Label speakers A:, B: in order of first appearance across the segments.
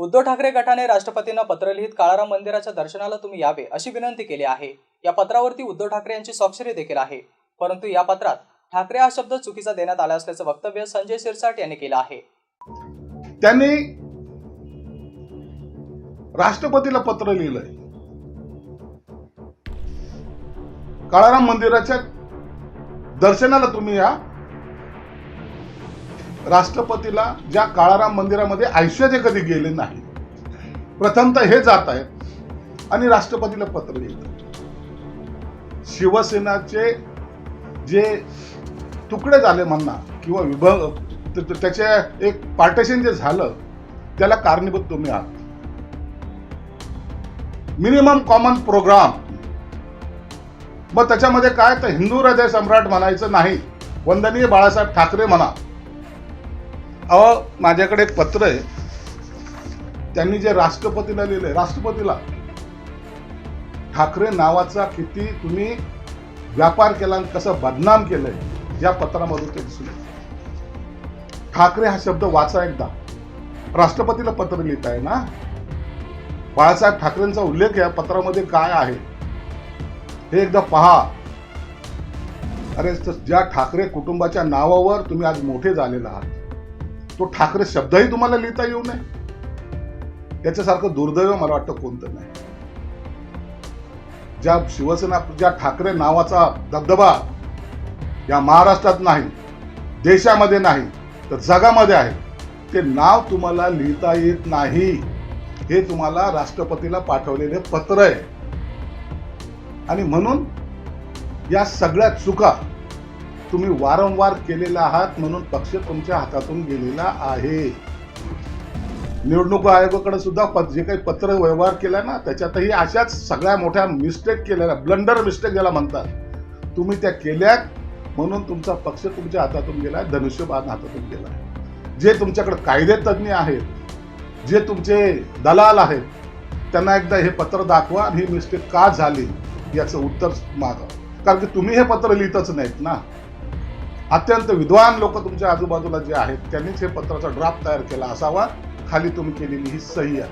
A: उद्धव ठाकरे गटाने राष्ट्रपतींना पत्र लिहित काळाराम मंदिराच्या दर्शनाला तुम्ही यावे अशी विनंती केली आहे. या पत्रावरती उद्धव ठाकरे यांची स्वाक्षरी देखील आहे. परंतु या पत्रात ठाकरे हा शब्द चुकीचा देण्यात आला असल्याचं वक्तव्य संजय शिरसाट यांनी केलं आहे.
B: त्यांनी राष्ट्रपतीला पत्र लिहिलंय. काळाराम मंदिराच्या दर्शनाला तुम्ही या. राष्ट्रपतीला ज्या काळाराम मंदिरामध्ये आयुष्याचे कधी गेले नाही. प्रथमतः हे जात आहेत आणि राष्ट्रपतीला पत्र लिहित शिवसेनाचे जे तुकडे झाले म्हणा किंवा विभाग त्याचे एक पार्टेशन जे झालं त्याला कारणीभूत तुम्ही आहात. मिनिमम कॉमन प्रोग्राम मग त्याच्यामध्ये काय तर हिंदू हृदय सम्राट म्हणायचं नाही. वंदनीय बाळासाहेब ठाकरे म्हणा. अहो माझ्याकडे एक पत्र आहे. त्यांनी जे राष्ट्रपतीला लिहिलंय राष्ट्रपतीला. ठाकरे नावाचा किती तुम्ही व्यापार केला आणि कसं बदनाम केलंय या पत्रामधून ते दिसून ठाकरे हा शब्द वाचा एकदा. राष्ट्रपतीला पत्र लिहित आहे ना? बाळासाहेब ठाकरेंचा उल्लेख या पत्रामध्ये काय आहे? हे एकदा पहा. अरे ज्या ठाकरे कुटुंबाच्या नावावर तुम्ही आज मोठे झालेला आहात तो ठाकरे शब्दही तुम्हाला लिहिता येऊ नये. याच्यासारखं दुर्दैव मला वाटतं कोणतं नाही. ज्या शिवसेना ज्या ठाकरे नावाचा दबदबा या महाराष्ट्रात नाही देशामध्ये नाही तर जगामध्ये आहे ते नाव तुम्हाला लिहिता येत नाही. हे तुम्हाला राष्ट्रपतीला पाठवलेले पत्र आहे. आणि म्हणून या सगळ्या चुका तुम्ही वारंवार केलेला आहात म्हणून पक्ष तुमच्या हातातून गेलेला आहे. निवडणूक आयोगाकडे सुद्धा प- जे काही पत्र व्यवहार केला ना त्याच्यातही अशाच सगळ्या मोठ्या मिस्टेक केलेल्या ब्लंडर मिस्टेक ज्याला म्हणतात. तुम्ही त्या केल्यात म्हणून तुमचा पक्ष तुमच्या हातातून गेलाय धनुष्यबाण हातातून गेलाय. जे तुमच्याकडे कायदे तज्ज्ञ आहेत जे तुमचे दलाल आहेत त्यांना एकदा हे पत्र दाखवा आणि ही मिस्टेक का झाली याचं उत्तर मागा. कारण की तुम्ही हे पत्र लिहितच नाहीत ना. अत्यंत विद्वान लोक तुमच्या आजूबाजूला जे आहेत त्यांनीच हे पत्राचा ड्राफ्ट तयार केला असावा. खाली तुम्ही केलेली ही सही आहे.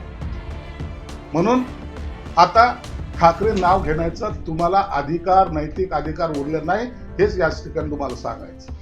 B: म्हणून आता ठाकरे नाव घेण्याचा तुम्हाला अधिकार नैतिक अधिकार उरले नाही हेच या ठिकाणी तुम्हाला सांगायचं.